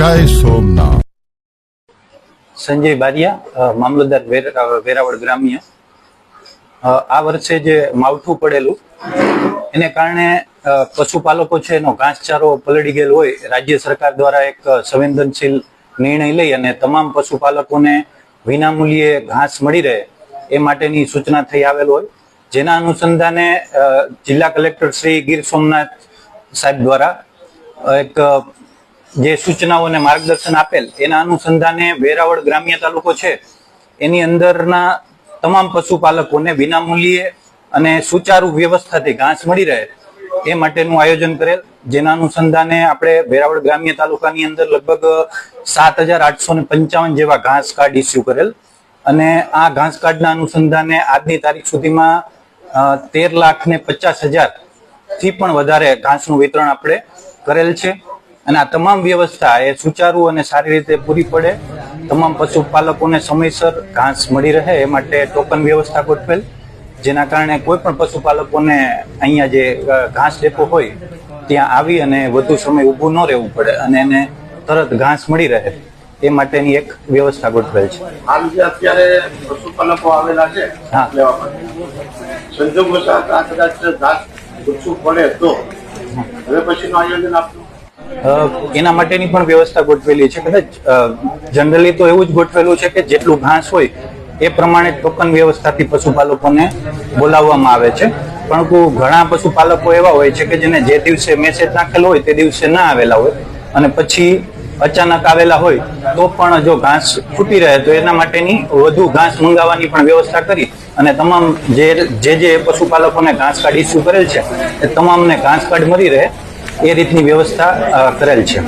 જય સોમનાથ. સંજય બારિયા મામલતદાર વેરાવળ ગ્રામ્ય. આ વર્ષે જે માવઠું પડેલું, એને કારણે પશુપાલકો છે એનો ઘાસચારો પલળી ગયેલો હોય, રાજ્ય સરકાર દ્વારા એક સંવેદનશીલ નિર્ણય લઈ અને તમામ પશુપાલકોને વિનામૂલ્યે ઘાસ મળી રહે એ માટેની સૂચના થઈ આવેલ હોય. જેના અનુસંધાને જિલ્લા કલેક્ટર શ્રી ગીર સોમનાથ સાહેબ દ્વારા એક જે સૂચનાઓ અને માર્ગદર્શન આપેલ, એના અનુસંધાને વેરાવળ ગ્રામ્ય તાલુકો છે. એની અંદરના તમામ પશુપાલકોને વિનામૂલ્યે અને સુચારુ વ્યવસ્થાથી ઘાસ મળી રહે, એ માટેનું આયોજન કરેલ. જેના અનુસંધાને આપણે વેરાવળ ગ્રામ્ય તાલુકાની અંદર લગભગ સાત હજાર આઠસો ને પંચાવન જેવા ઘાસ કાર્ડ ઇસ્યુ કરેલ. અને આ ઘાસ કાર્ડના અનુસંધાને આજની તારીખ સુધીમાં તેર લાખ ને પચાસ હજારથી પણ વધારે ઘાસનું વિતરણ આપણે કરેલ છે. અને આ તમામ વ્યવસ્થા એ સુચારુ અને સારી રીતે પૂરી પડે. તમામ પશુપાલકોને સમયસર ઘાસ મળી રહે એ માટે ટોકન વ્યવસ્થા ગોઠવેલ. જેના કારણે કોઈ પણ પશુપાલકોને અહીંયા જે ઘાસ ડેપો હોય ત્યાં આવી અને વધુ સમય ઊભું ન રહેવું પડે અને એને તરત ઘાસ મળી રહે. એ માટેની એક વ્યવસ્થા ગોઠવેલ છે. હાલ જે અત્યારે પશુપાલકો આવેલા છે હા. લેવા માટે. આ કદાચ ઘાસ ઓછું પડે તો. હવે પછીનું આયોજન આપનું અ, એના માટેની પણ વ્યવસ્થા ગોઠવેલી છે. કદાચ જનરલી તો એવું જ ગોઠવેલું છે કે જેટલું ઘાસ હોય એ પ્રમાણે ટોકન વ્યવસ્થાથી પશુપાલકોને બોલાવવામાં આવે છે. પરંતુ ઘણા પશુપાલકો એવા હોય છે કે જેને જે દિવસે મેસેજ નાખેલો હોય તે દિવસે ના આવેલા હોય અને પછી અચાનક આવેલા હોય તો પણ જો ઘાસ ખૂટી રહે તો એના માટેની વધુ ઘાસ મંગાવવાની પણ વ્યવસ્થા કરી અને તમામ જે જે પશુપાલકોને ઘાસ કાર્ડ ઇસ્યુ કરેલ છે, એ તમામને ઘાસ કાર્ડ મળી રહે એ રીતની વ્યવસ્થા કરેલ છે.